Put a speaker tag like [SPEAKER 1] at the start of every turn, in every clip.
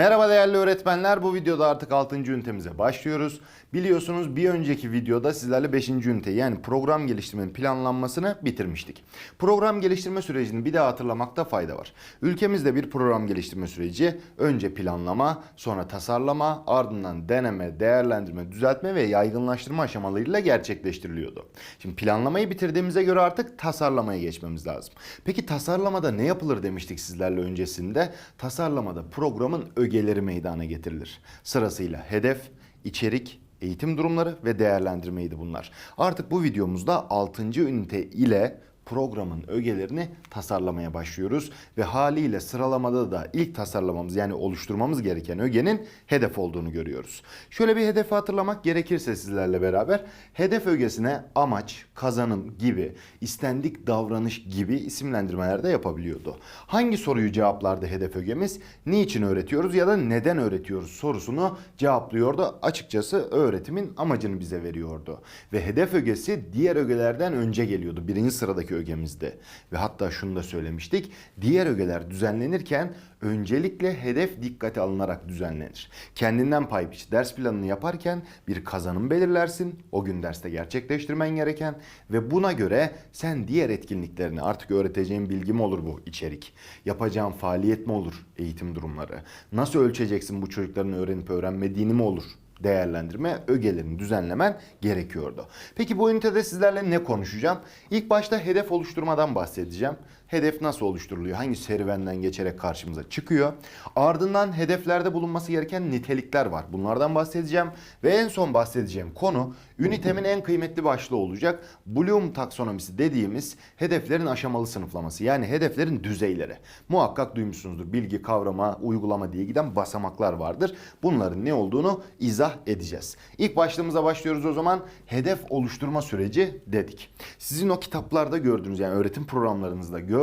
[SPEAKER 1] Merhaba değerli öğretmenler. Bu videoda artık 6. ünitemize başlıyoruz. Biliyorsunuz bir önceki videoda sizlerle 5. ünite yani program geliştirmenin planlanmasını bitirmiştik. Program geliştirme sürecini bir daha hatırlamakta fayda var. Ülkemizde bir program geliştirme süreci önce planlama, sonra tasarlama, ardından deneme, değerlendirme, düzeltme ve yaygınlaştırma aşamalarıyla gerçekleştiriliyordu. Şimdi planlamayı bitirdiğimize göre artık tasarlamaya geçmemiz lazım. Peki tasarlamada ne yapılır demiştik sizlerle öncesinde? Tasarlamada programın ögeleri meydana getirilir. Sırasıyla hedef, içerik, eğitim durumları ve değerlendirmeydi bunlar. Artık bu videomuzda 6. ünite ile programın ögelerini tasarlamaya başlıyoruz ve haliyle sıralamada da ilk tasarlamamız yani oluşturmamız gereken ögenin hedef olduğunu görüyoruz. Şöyle bir hedefi hatırlamak gerekirse sizlerle beraber hedef ögesine amaç, kazanım gibi, istendik davranış gibi isimlendirmeler de yapabiliyordu. Hangi soruyu cevaplardı hedef ögemiz? Niçin öğretiyoruz ya da neden öğretiyoruz sorusunu cevaplıyordu. Açıkçası öğretimin amacını bize veriyordu. Ve hedef ögesi diğer ögelerden önce geliyordu. Birinci sıradaki ögemizde. Ve hatta şunu da söylemiştik. Diğer ögeler düzenlenirken öncelikle hedef dikkate alınarak düzenlenir. Kendinden pay biç. Ders planını yaparken bir kazanım belirlersin. O gün derste gerçekleştirmen gereken ve buna göre sen diğer etkinliklerini artık öğreteceğin bilgi mi olur bu içerik? Yapacağın faaliyet mi olur? Eğitim durumları. Nasıl ölçeceksin bu çocukların öğrenip öğrenmediğini mi olur? Değerlendirme ögelerini düzenlemen gerekiyordu. Peki bu ünitede sizlerle ne konuşacağım? İlk başta hedef oluşturmadan bahsedeceğim. Hedef nasıl oluşturuluyor? Hangi serüvenden geçerek karşımıza çıkıyor? Ardından hedeflerde bulunması gereken nitelikler var. Bunlardan bahsedeceğim. Ve en son bahsedeceğim konu ünitemin en kıymetli başlığı olacak. Bloom taksonomisi dediğimiz hedeflerin aşamalı sınıflaması. Yani hedeflerin düzeyleri. Muhakkak duymuşsunuzdur. Bilgi, kavrama, uygulama diye giden basamaklar vardır. Bunların ne olduğunu izah edeceğiz. İlk başlığımıza başlıyoruz o zaman. Hedef oluşturma süreci dedik. Sizin o kitaplarda gördüğünüz yani öğretim programlarınızda gördüğünüz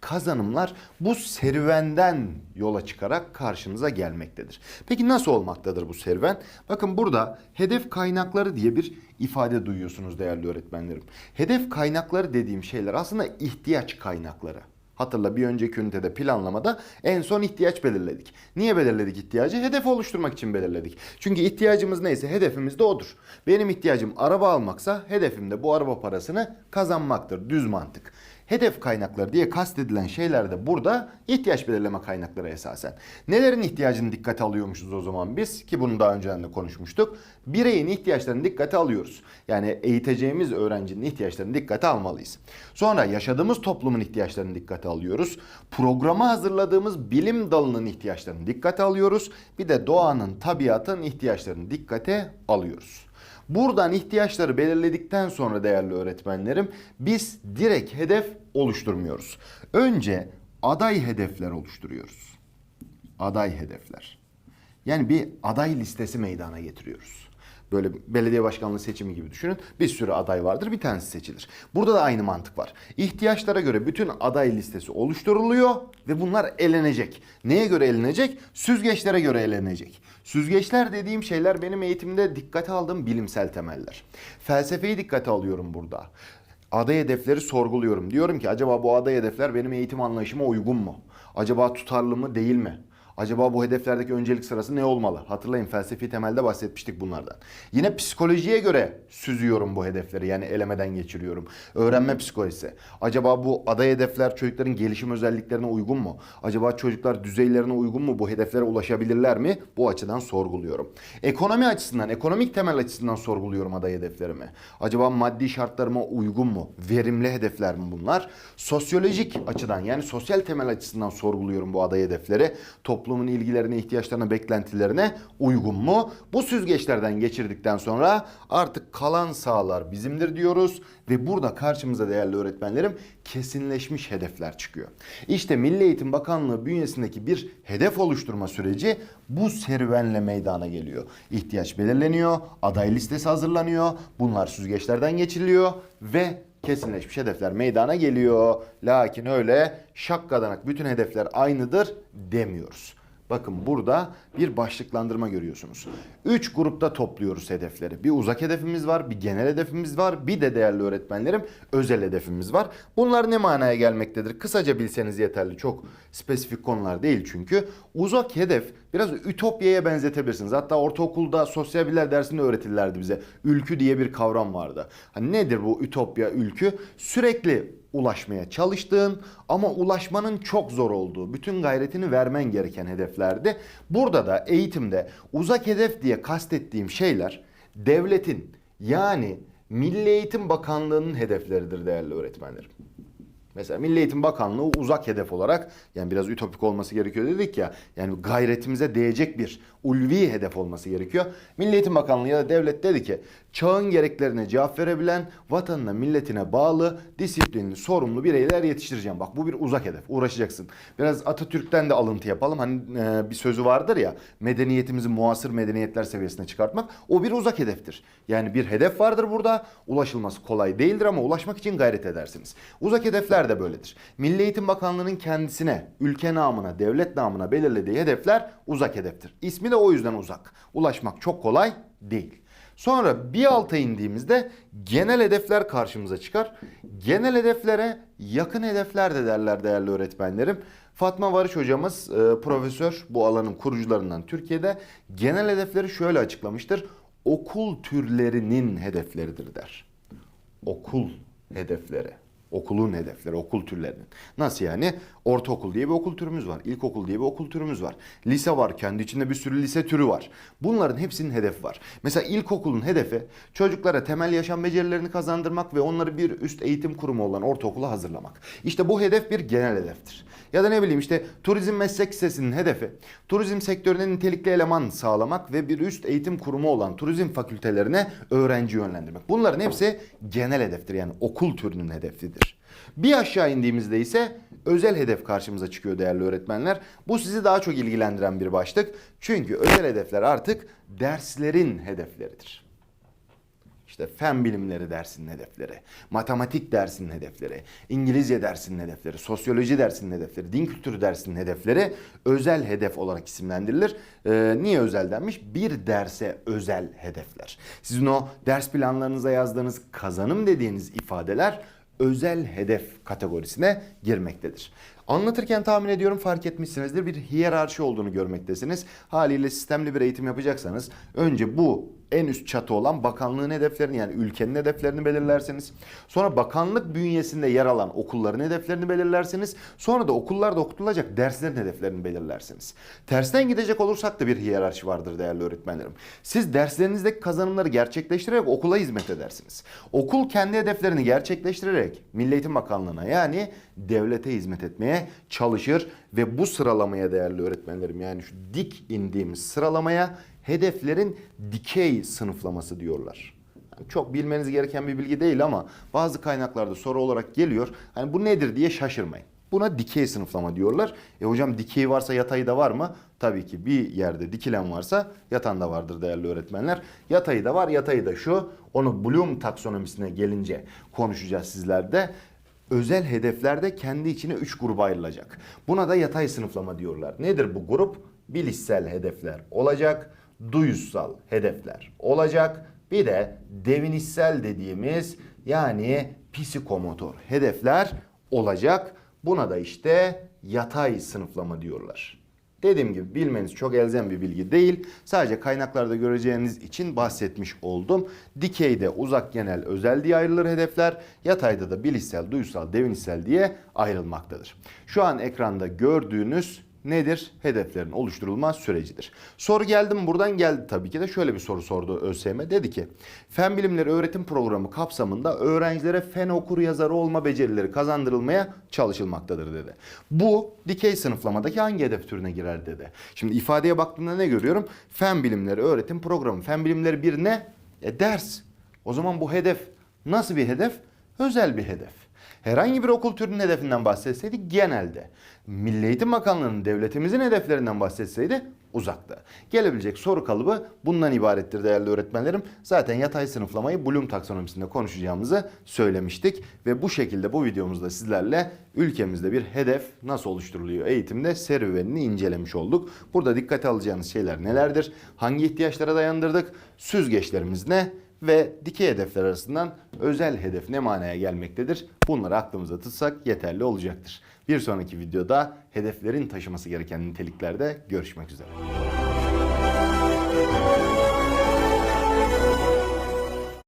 [SPEAKER 1] kazanımlar bu serüvenden yola çıkarak karşınıza gelmektedir. Peki nasıl olmaktadır bu serüven? Bakın burada hedef kaynakları diye bir ifade duyuyorsunuz değerli öğretmenlerim. Hedef kaynakları dediğim şeyler aslında ihtiyaç kaynakları. Hatırla bir önceki ünitede planlamada en son ihtiyaç belirledik. Niye belirledik ihtiyacı? Hedef oluşturmak için belirledik. Çünkü ihtiyacımız neyse hedefimiz de odur. Benim ihtiyacım araba almaksa hedefim de bu araba parasını kazanmaktır. Düz mantık. Hedef kaynakları diye kastedilen şeyler de burada ihtiyaç belirleme kaynakları esasen. Nelerin ihtiyacını dikkate alıyormuşuz o zaman biz ki bunu daha önceden de konuşmuştuk. Bireyin ihtiyaçlarını dikkate alıyoruz. Yani eğiteceğimiz öğrencinin ihtiyaçlarını dikkate almalıyız. Sonra yaşadığımız toplumun ihtiyaçlarını dikkate alıyoruz. Programa hazırladığımız bilim dalının ihtiyaçlarını dikkate alıyoruz. Bir de doğanın, tabiatın ihtiyaçlarını dikkate alıyoruz. Buradan ihtiyaçları belirledikten sonra değerli öğretmenlerim biz direkt hedef oluşturmuyoruz. Önce aday hedefler oluşturuyoruz. Aday hedefler. Yani bir aday listesi meydana getiriyoruz. Böyle belediye başkanlığı seçimi gibi düşünün. Bir sürü aday vardır, bir tanesi seçilir. Burada da aynı mantık var. İhtiyaçlara göre bütün aday listesi oluşturuluyor ve bunlar elenecek. Neye göre elenecek? Süzgeçlere göre elenecek. Süzgeçler dediğim şeyler benim eğitimde dikkate aldığım bilimsel temeller. Felsefeyi dikkate alıyorum burada. Aday hedefleri sorguluyorum. Diyorum ki acaba bu aday hedefler benim eğitim anlayışıma uygun mu? Acaba tutarlı mı değil mi? Acaba bu hedeflerdeki öncelik sırası ne olmalı? Hatırlayın felsefi temelde bahsetmiştik bunlardan. Yine psikolojiye göre süzüyorum bu hedefleri yani elemeden geçiriyorum. Öğrenme psikolojisi. Acaba bu aday hedefler çocukların gelişim özelliklerine uygun mu? Acaba çocuklar düzeylerine uygun mu? Bu hedeflere ulaşabilirler mi? Bu açıdan sorguluyorum. Ekonomi açısından, ekonomik temel açısından sorguluyorum aday hedeflerimi. Acaba maddi şartlarıma uygun mu? Verimli hedefler mi bunlar? Sosyolojik açıdan yani sosyal temel açısından sorguluyorum bu aday hedefleri. Toplumun ilgilerine, ihtiyaçlarına, beklentilerine uygun mu? Bu süzgeçlerden geçirdikten sonra artık kalan sahalar bizimdir diyoruz ve burada karşımıza değerli öğretmenlerim kesinleşmiş hedefler çıkıyor. İşte Milli Eğitim Bakanlığı bünyesindeki bir hedef oluşturma süreci bu serüvenle meydana geliyor. İhtiyaç belirleniyor, aday listesi hazırlanıyor, bunlar süzgeçlerden geçiriliyor ve kesinleşmiş hedefler meydana geliyor. Lakin öyle şakkadanak bütün hedefler aynıdır demiyoruz. Bakın burada bir başlıklandırma görüyorsunuz. Üç grupta topluyoruz hedefleri. Bir uzak hedefimiz var, bir genel hedefimiz var, bir de değerli öğretmenlerim özel hedefimiz var. Bunlar ne manaya gelmektedir? Kısaca bilseniz yeterli. Çok spesifik konular değil çünkü. Uzak hedef biraz ütopyaya benzetebilirsiniz. Hatta ortaokulda sosyal bilgiler dersinde öğretirlerdi bize. Ülkü diye bir kavram vardı. Hani nedir bu ütopya, ülkü? Sürekli ulaşmaya çalıştığın ama ulaşmanın çok zor olduğu, bütün gayretini vermen gereken hedeflerdi. Burada da eğitimde uzak hedef diye kastettiğim şeyler devletin yani Milli Eğitim Bakanlığı'nın hedefleridir değerli öğretmenlerim. Mesela Milli Eğitim Bakanlığı uzak hedef olarak yani biraz ütopik olması gerekiyor dedik ya. Yani gayretimize değecek bir ulvi hedef olması gerekiyor. Milli Eğitim Bakanlığı ya da devlet dedi ki çağın gereklerine cevap verebilen, vatanına, milletine bağlı, disiplinli, sorumlu bireyler yetiştireceğim. Bak bu bir uzak hedef. Uğraşacaksın. Biraz Atatürk'ten de alıntı yapalım. Hani e, bir sözü vardır ya medeniyetimizi muasır medeniyetler seviyesine çıkartmak. O bir uzak hedeftir. Yani bir hedef vardır burada. Ulaşılması kolay değildir ama ulaşmak için gayret edersiniz. Uzak hedefler de böyledir. Milli Eğitim Bakanlığı'nın kendisine, ülke namına, devlet namına belirlediği hedefler uzak hedeftir. İsmi de o yüzden uzak. Ulaşmak çok kolay değil. Sonra bir alta indiğimizde genel hedefler karşımıza çıkar. Genel hedeflere yakın hedefler de derler değerli öğretmenlerim. Fatma Varış hocamız e, profesör bu alanın kurucularından Türkiye'de genel hedefleri şöyle açıklamıştır. Okul türlerinin hedefleridir der. Okul hedefleri. Okulun hedefleri, okul türlerinin. Nasıl yani? Ortaokul diye bir okul türümüz var. İlkokul diye bir okul türümüz var. Lise var. Kendi içinde bir sürü lise türü var. Bunların hepsinin hedefi var. Mesela ilkokulun hedefi çocuklara temel yaşam becerilerini kazandırmak ve onları bir üst eğitim kurumu olan ortaokula hazırlamak. İşte bu hedef bir genel hedeftir. Ya da ne bileyim işte turizm meslek lisesinin hedefi turizm sektörüne nitelikli eleman sağlamak ve bir üst eğitim kurumu olan turizm fakültelerine öğrenci yönlendirmek. Bunların hepsi genel hedeftir yani okul türünün hedefidir. Bir aşağı indiğimizde ise özel hedef karşımıza çıkıyor değerli öğretmenler. Bu sizi daha çok ilgilendiren bir başlık. Çünkü özel hedefler artık derslerin hedefleridir. İşte fen bilimleri dersinin hedefleri, matematik dersinin hedefleri, İngilizce dersinin hedefleri, sosyoloji dersinin hedefleri, din kültürü dersinin hedefleri özel hedef olarak isimlendirilir. Ee, niye özel denmiş? Bir derse özel hedefler. Sizin o ders planlarınıza yazdığınız kazanım dediğiniz ifadeler özel hedef kategorisine girmektedir. Anlatırken tahmin ediyorum fark etmişsinizdir bir hiyerarşi olduğunu görmektesiniz. Haliyle sistemli bir eğitim yapacaksanız önce bu en üst çatı olan bakanlığın hedeflerini yani ülkenin hedeflerini belirlersiniz. Sonra bakanlık bünyesinde yer alan okulların hedeflerini belirlersiniz. Sonra da okullarda okutulacak derslerin hedeflerini belirlersiniz. Tersten gidecek olursak da bir hiyerarşi vardır değerli öğretmenlerim. Siz derslerinizdeki kazanımları gerçekleştirerek okula hizmet edersiniz. Okul kendi hedeflerini gerçekleştirerek Milli Eğitim Bakanlığı'na yani devlete hizmet etmeye çalışır ve bu sıralamaya değerli öğretmenlerim yani şu dik indiğimiz sıralamaya hedeflerin dikey sınıflaması diyorlar. Yani çok bilmeniz gereken bir bilgi değil ama bazı kaynaklarda soru olarak geliyor. Hani bu nedir diye şaşırmayın. Buna dikey sınıflama diyorlar. E hocam dikey varsa yatayı da var mı? Tabii ki bir yerde dikilen varsa yatan da vardır değerli öğretmenler. Yatayı da var, yatayı da şu. Onu Bloom taksonomisine gelince konuşacağız sizlerde özel hedeflerde kendi içine 3 gruba ayrılacak. Buna da yatay sınıflama diyorlar. Nedir bu grup? Bilişsel hedefler olacak, duyusal hedefler olacak. Bir de devinişsel dediğimiz yani psikomotor hedefler olacak. Buna da işte yatay sınıflama diyorlar. Dediğim gibi bilmeniz çok elzem bir bilgi değil. Sadece kaynaklarda göreceğiniz için bahsetmiş oldum. Dikeyde uzak genel özel diye ayrılır hedefler. Yatayda da bilişsel, duysal, devinişsel diye ayrılmaktadır. Şu an ekranda gördüğünüz nedir? Hedeflerin oluşturulma sürecidir. Soru geldi mi buradan geldi tabii ki de şöyle bir soru sordu ÖSYM. Dedi ki fen bilimleri öğretim programı kapsamında öğrencilere fen okur yazarı olma becerileri kazandırılmaya çalışılmaktadır dedi. Bu dikey sınıflamadaki hangi hedef türüne girer dedi. Şimdi ifadeye baktığımda ne görüyorum? Fen bilimleri öğretim programı. Fen bilimleri bir ne? E ders. O zaman bu hedef nasıl bir hedef? Özel bir hedef. Herhangi bir okul türünün hedefinden bahsetseydi genelde. Milli Eğitim Bakanlığı'nın devletimizin hedeflerinden bahsetseydi uzakta. Gelebilecek soru kalıbı bundan ibarettir değerli öğretmenlerim. Zaten yatay sınıflamayı Bloom taksonomisinde konuşacağımızı söylemiştik. Ve bu şekilde bu videomuzda sizlerle ülkemizde bir hedef nasıl oluşturuluyor eğitimde serüvenini incelemiş olduk. Burada dikkate alacağınız şeyler nelerdir? Hangi ihtiyaçlara dayandırdık? Süzgeçlerimiz ne? Ve dikey hedefler arasından özel hedef ne manaya gelmektedir? Bunları aklımıza tutsak yeterli olacaktır. Bir sonraki videoda hedeflerin taşıması gereken niteliklerde görüşmek üzere.